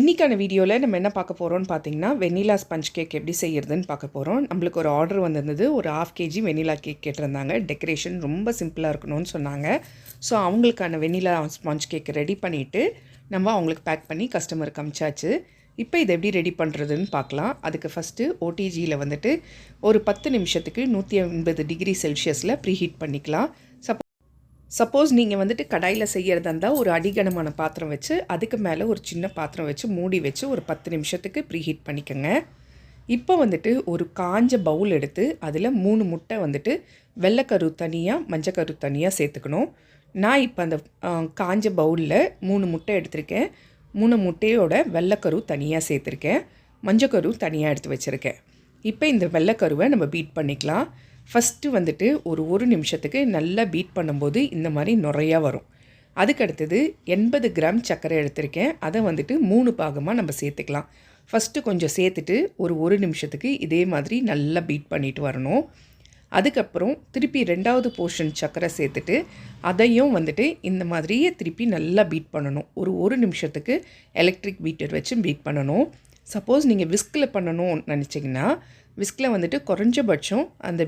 இன்றைக்கான வீடியோவில் நம்ம என்ன பார்க்க போகிறோம்னு பார்த்தீங்கன்னா வெனிலா ஸ்பஞ்ச் கேக் எப்படி செய்யறதுன்னு பார்க்க போகிறோம் நம்மளுக்கு ஒரு ஆர்டர் வந்திருந்தது. ஒரு ஆஃப் கேஜி வெனிலா கேக் கேட்டிருந்தாங்க. டெக்கரேஷன் ரொம்ப சிம்பிளாக இருக்கணும்னு சொன்னாங்க. ஸோ அவங்களுக்கான வெனிலா ஸ்பாஞ்ச் கேக் ரெடி பண்ணிவிட்டு நம்ம அவங்களுக்கு பேக் பண்ணி கஸ்டமருக்கு அமிச்சாச்சு. இப்போ இதை எப்படி ரெடி பண்ணுறதுன்னு பார்க்கலாம். அதுக்கு ஃபஸ்ட்டு ஓடிஜியில் வந்துட்டு ஒரு பத்து நிமிஷத்துக்கு நூற்றி ஐம்பது டிகிரி செல்சியஸில் ப்ரீஹீட் பண்ணிக்கலாம். சப்போ சப்போஸ் நீங்கள் வந்துட்டு கடாயில் செய்கிறதா இருந்தால் ஒரு அடிகனமான பாத்திரம் வச்சு அதுக்கு மேலே ஒரு சின்ன பாத்திரம் வச்சு மூடி வச்சு ஒரு பத்து நிமிஷத்துக்கு ப்ரீஹீட் பண்ணிக்கோங்க. இப்போ வந்துட்டு ஒரு காஞ்ச பவுல் எடுத்து அதில் மூணு முட்டை வந்துட்டு வெள்ளைக்கரு தனியாக மஞ்சக்கரு தனியாக சேர்த்துக்கணும். நான் இப்போ அந்த காஞ்ச பவுலில் மூணு முட்டை எடுத்திருக்கேன். மூணு முட்டையோட வெள்ளைக்கரு தனியாக சேர்த்துருக்கேன். மஞ்சக்கரு தனியாக எடுத்து வச்சுருக்கேன். இப்போ இந்த வெள்ளைக்கருவை நம்ம பீட் பண்ணிக்கலாம். ஃபஸ்ட்டு வந்துட்டு ஒரு ஒரு நிமிஷத்துக்கு நல்லா பீட் பண்ணும்போது இந்த மாதிரி நிறையா வரும். அதுக்கு அடுத்தது எண்பது கிராம் சர்க்கரை எடுத்திருக்கேன். அதை வந்துட்டு மூணு பாகமாக நம்ம சேர்த்துக்கலாம். ஃபஸ்ட்டு கொஞ்சம் சேர்த்துட்டு ஒரு ஒரு நிமிஷத்துக்கு இதே மாதிரி நல்லா பீட் பண்ணிட்டு வரணும். அதுக்கப்புறம் திருப்பி ரெண்டாவது போர்ஷன் சர்க்கரை சேர்த்துட்டு அதையும் வந்துட்டு இந்த மாதிரியே திருப்பி நல்லா பீட் பண்ணணும். ஒரு ஒரு நிமிஷத்துக்கு எலக்ட்ரிக் பீட்டர் வச்சு பீட் பண்ணணும். சப்போஸ் நீங்கள் விஸ்கில் பண்ணணும்னு நினச்சிங்கன்னா விஸ்கில் வந்துட்டு குறைஞ்சபட்சம் அந்த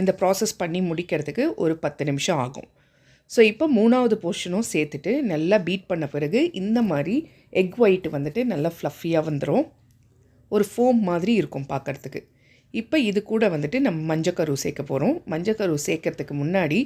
இந்த ப்ராசஸ் பண்ணி முடிக்கிறதுக்கு ஒரு பத்து நிமிஷம் ஆகும். ஸோ இப்போ மூணாவது போர்ஷனும் சேர்த்துட்டு நல்லா பீட் பண்ண பிறகு இந்த மாதிரி எக் ஒயிட் வந்துட்டு நல்லா ஃப்ளஃபியாக வந்துடும் ஒரு ஃபோம் மாதிரி இருக்கும் பார்க்குறதுக்கு. இப்போ இது கூட வந்துட்டு நம்ம மஞ்சக்கரு சேர்க்க போகிறோம் மஞ்சக்கரு சேர்க்கறதுக்கு முன்னாடி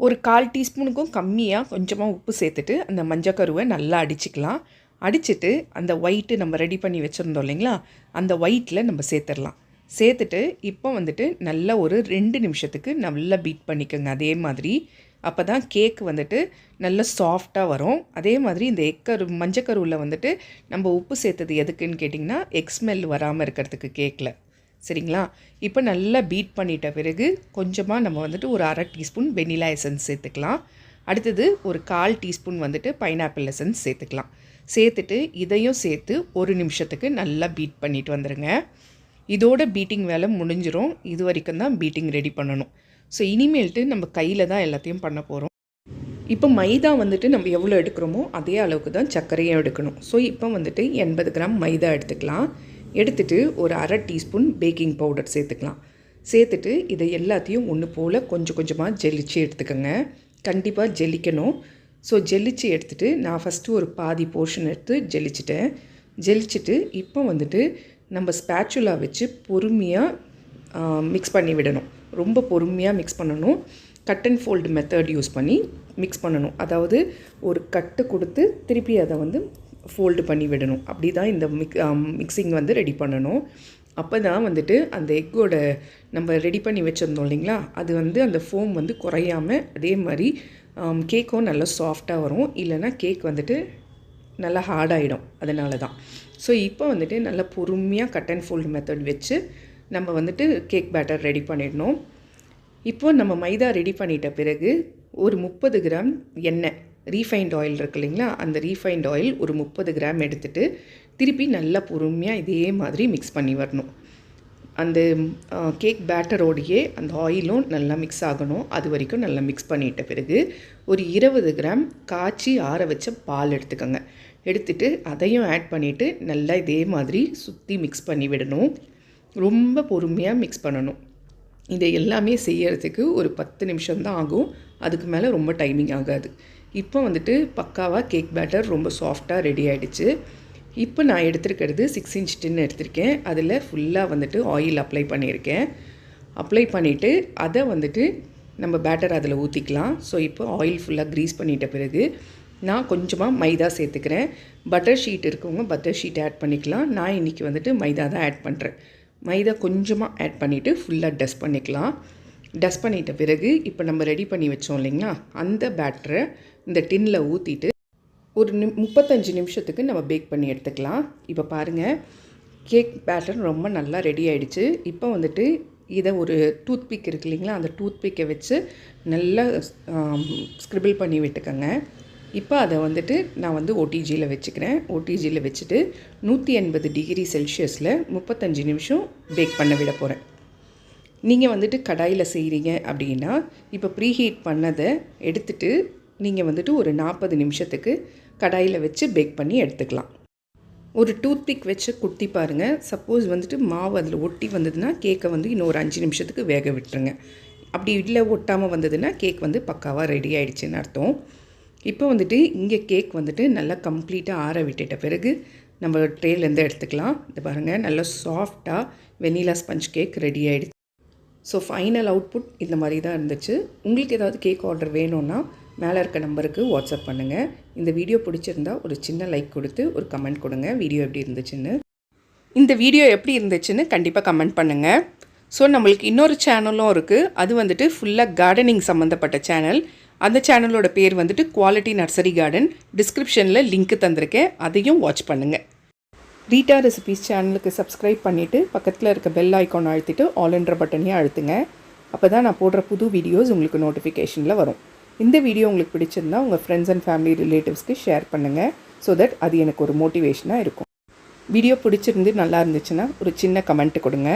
ஒரு கால் டீஸ்பூனுக்கும் கம்மியாக கொஞ்சமாக உப்பு சேர்த்துட்டு அந்த மஞ்சக்கருவை நல்லா அடிச்சுக்கலாம். அடிச்சுட்டு அந்த ஒயிட்டு நம்ம ரெடி பண்ணி வச்சுருந்தோம் இல்லைங்களா? அந்த ஒயிட்டில் நம்ம சேர்த்துடலாம். சேர்த்துட்டு இப்போ வந்துட்டு நல்லா ஒரு ரெண்டு நிமிஷத்துக்கு நல்லா பீட் பண்ணிக்கோங்க. அதே மாதிரி அப்போ தான் கேக் வந்துட்டு நல்ல சாஃப்டாக வரும். அதே மாதிரி இந்த எக்கரு மஞ்சக்கருவில் வந்துட்டு நம்ம உப்பு சேர்த்தது எதுக்குன்னு கேட்டிங்கன்னா எக் ஸ்மெல் வராமல் இருக்கிறதுக்கு கேக்கில் சரிங்களா? இப்போ நல்லா பீட் பண்ணிட்ட பிறகு கொஞ்சமாக நம்ம வந்துட்டு ஒரு அரை டீஸ்பூன் வெனிலா எசன்ஸ் சேர்த்துக்கலாம். அடுத்தது ஒரு கால் டீஸ்பூன் வந்துட்டு பைனாப்பிள் எசன்ஸ் சேர்த்துக்கலாம். சேர்த்துட்டு இதையும் சேர்த்து ஒரு நிமிஷத்துக்கு நல்லா பீட் பண்ணிட்டு வந்துடுங்க இதோட பீட்டிங் வேலை முடிஞ்சிடும் இது வரைக்கும் தான் பீட்டிங் ரெடி பண்ணணும். ஸோ இனிமேல்ட்டு நம்ம கையில் தான் எல்லாத்தையும் பண்ண போகிறோம் இப்போ மைதா வந்துட்டு நம்ம எவ்வளோ எடுக்கிறோமோ அதே அளவுக்கு தான் சர்க்கரையும் எடுக்கணும். ஸோ இப்போ வந்துட்டு எண்பது கிராம் மைதா எடுத்துக்கலாம். எடுத்துகிட்டு ஒரு அரை டீஸ்பூன் பேக்கிங் பவுடர் சேர்த்துக்கலாம். சேர்த்துட்டு இதை எல்லாத்தையும் ஒன்று போல் கொஞ்சம் கொஞ்சமாக ஜெலிச்சு எடுத்துக்கோங்க. கண்டிப்பாக ஜெலிக்கணும். ஸோ ஜெல்லிச்சு எடுத்துகிட்டு நான் ஃபஸ்ட்டு ஒரு பாதி போர்ஷன் எடுத்து ஜெல்லிச்சிட்டேன் ஜெலிச்சிட்டு இப்போ வந்துட்டு நம்ம ஸ்பேச்சுலா வச்சு பொறுமையாக மிக்ஸ் பண்ணி விடணும். ரொம்ப பொறுமையாக மிக்ஸ் பண்ணணும். Cut and fold method use பண்ணி மிக்ஸ் பண்ணணும். அதாவது ஒரு கட்டு கொடுத்து திருப்பி அதை வந்து ஃபோல்டு பண்ணி விடணும். அப்படி தான் இந்த மிக் மிக்சிங் வந்து ரெடி பண்ணணும். அப்போ தான் வந்துட்டு அந்த எக்கோட நம்ம ரெடி பண்ணி வச்சுருந்தோம் இல்லைங்களா? அது வந்து அந்த ஃபோம் வந்து குறையாமல் அதே மாதிரி கேக்கும் நல்லா சாஃப்டாக வரும். இல்லைன்னா கேக் வந்துட்டு நல்லா ஹார்டாகிடும் அதனால தான் ஸோ இப்போ வந்துட்டு நல்லா பொறுமையாக கட் அண்ட் ஃபோல்டு மெத்தட் வச்சு நம்ம வந்துட்டு கேக் பேட்டர் ரெடி பண்ணிடணும். இப்போது நம்ம மைதா ரெடி பண்ணிட்ட பிறகு ஒரு முப்பது கிராம் எண்ணெய் ரீஃபைண்ட் ஆயில் இருக்கு இல்லைங்களா? அந்த ரீஃபைண்ட் ஆயில் ஒரு முப்பது கிராம் எடுத்துகிட்டு திருப்பி நல்லா பொறுமையாக இதே மாதிரி மிக்ஸ் பண்ணி வரணும். அந்த கேக் பேட்டரோடையே அந்த ஆயிலும் நல்லா மிக்ஸ் ஆகணும். அது வரைக்கும் நல்லா மிக்ஸ் பண்ணிட்ட பிறகு ஒரு இருபது கிராம் காய்ச்சி ஆற வச்ச பால் எடுத்துக்கோங்க. எடுத்துட்டு அதையும் ஆட் பண்ணிவிட்டு நல்லா இதே மாதிரி சுற்றி மிக்ஸ் பண்ணி விடணும். ரொம்ப பொறுமையாக மிக்ஸ் பண்ணணும். இதை எல்லாமே செய்யறதுக்கு ஒரு பத்து நிமிஷம் தான் ஆகும். அதுக்கு மேலே ரொம்ப டைமிங் ஆகாது. இப்போ வந்துட்டு பக்காவாக கேக் பேட்டர் ரொம்ப சாஃப்டாக ரெடி ஆகிடுச்சு இப்போ நான் எடுத்துருக்கிறது சிக்ஸ் இன்ச் டின் எடுத்திருக்கேன். அதில் ஃபுல்லாக வந்துட்டு ஆயில் அப்ளை பண்ணியிருக்கேன். அப்ளை பண்ணிவிட்டு அதை வந்துட்டு நம்ம பேட்டர் அதில் ஊற்றிக்கலாம் ஸோ இப்போ ஆயில் ஃபுல்லாக க்ரீஸ் பண்ணிட்ட பிறகு நான் கொஞ்சமாக மைதா சேர்த்துக்கிறேன். பட்டர் ஷீட் இருக்கவங்க பட்டர் ஷீட் ஆட் பண்ணிக்கலாம். நான் இன்றைக்கி வந்துட்டு மைதா தான் ஆட் பண்ணுறேன் மைதா கொஞ்சமாக ஆட் பண்ணிவிட்டு ஃபுல்லாக டஸ்ட் பண்ணிக்கலாம். டஸ்ட் பண்ணிட்ட பிறகு இப்போ நம்ம ரெடி பண்ணி வச்சோம் இல்லைங்களா? அந்த பேட்டரை இந்த டின்னில் ஊற்றிட்டு ஒரு நி முப்பத்தஞ்சு நிமிஷத்துக்கு நம்ம பேக் பண்ணி எடுத்துக்கலாம். இப்போ பாருங்கள் கேக் பேட்டர்ன் ரொம்ப நல்லா ரெடி ஆகிடுச்சு இப்போ வந்துட்டு இதை ஒரு டூத் பிக் இருக்கு இல்லைங்களா அந்த டூத் பிக்கை வச்சு நல்லா ஸ்க்ரிபிள் பண்ணி விட்டுக்கோங்க. இப்போ அதை வந்துட்டு நான் வந்து ஓடிஜியில் வச்சுக்கிறேன். ஓடிஜியில் வச்சுட்டு நூற்றி எண்பது டிகிரி செல்சியஸில் முப்பத்தஞ்சு நிமிஷம் பேக் பண்ண விட போகிறேன் நீங்கள் வந்துட்டு கடாயில் செய்கிறீங்க அப்படின்னா இப்போ ப்ரீஹீட் பண்ணதை எடுத்துட்டு நீங்கள் வந்துட்டு ஒரு நாற்பது நிமிஷத்துக்கு கடாயில் வச்சு பேக் பண்ணி எடுத்துக்கலாம். ஒரு டூத் பிக் வச்சு குத்தி பாருங்கள் சப்போஸ் வந்துட்டு மாவு அதில் ஒட்டி வந்ததுன்னா கேக்கை வந்து இன்னும் ஒரு அஞ்சு நிமிஷத்துக்கு வேக விட்டுருங்க. அப்படி இல்லை ஒட்டாமல் வந்ததுன்னா கேக் வந்து பக்காவாக ரெடி ஆகிடுச்சின்னு அர்த்தம். இப்போ வந்துட்டு இங்கே கேக் வந்துட்டு நல்லா கம்ப்ளீட்டாக ஆற விட்டுட்ட பிறகு நம்ம ட்ரேலேருந்து எடுத்துக்கலாம். இது பாருங்கள் நல்லா சாஃப்டாக வெனிலா ஸ்பஞ்ச் கேக் ரெடி ஆகிடுச்சு ஸோ ஃபைனல் அவுட்புட் இந்த மாதிரி தான் இருந்துச்சு. உங்களுக்கு ஏதாவது கேக் ஆர்டர் வேணும்னா மேலே இருக்க நம்பருக்கு வாட்ஸ்அப் பண்ணுங்கள் இந்த வீடியோ பிடிச்சிருந்தா ஒரு சின்ன லைக் கொடுத்து ஒரு கமெண்ட் கொடுங்க. வீடியோ எப்படி இருந்துச்சுன்னு. இந்த வீடியோ எப்படி இருந்துச்சுன்னு கண்டிப்பாக கமெண்ட் பண்ணுங்கள் ஸோ நம்மளுக்கு இன்னொரு சேனலும் இருக்குது அது வந்துட்டு ஃபுல்லாக கார்டனிங் சம்மந்தப்பட்ட சேனல். அந்த சேனலோட பேர் வந்துட்டு குவாலிட்டி நர்சரி கார்டன் டிஸ்கிரிப்ஷனில் லிங்க்கு தந்திருக்கேன். அதையும் வாட்ச் பண்ணுங்கள் ரீட்டா ரெசிபீஸ் சேனலுக்கு சப்ஸ்கிரைப் பண்ணிவிட்டு பக்கத்தில் இருக்க பெல் ஐக்கான் அழுத்திட்டு ஆல் என்ற பட்டனையும் அழுத்துங்க. அப்போ தான் நான் போடுற புது வீடியோஸ் உங்களுக்கு நோட்டிஃபிகேஷனில் வரும். இந்த வீடியோ உங்களுக்கு பிடிச்சிருந்தா உங்கள் ஃப்ரெண்ட்ஸ் அண்ட் ஃபேமிலி ரிலேட்டிவ்ஸ்க்கு ஷேர் பண்ணுங்கள் ஸோ தட் அது எனக்கு ஒரு மோட்டிவேஷனாக இருக்கும். வீடியோ பிடிச்சிருந்து நல்லா இருந்துச்சுன்னா ஒரு சின்ன கமெண்ட் கொடுங்க.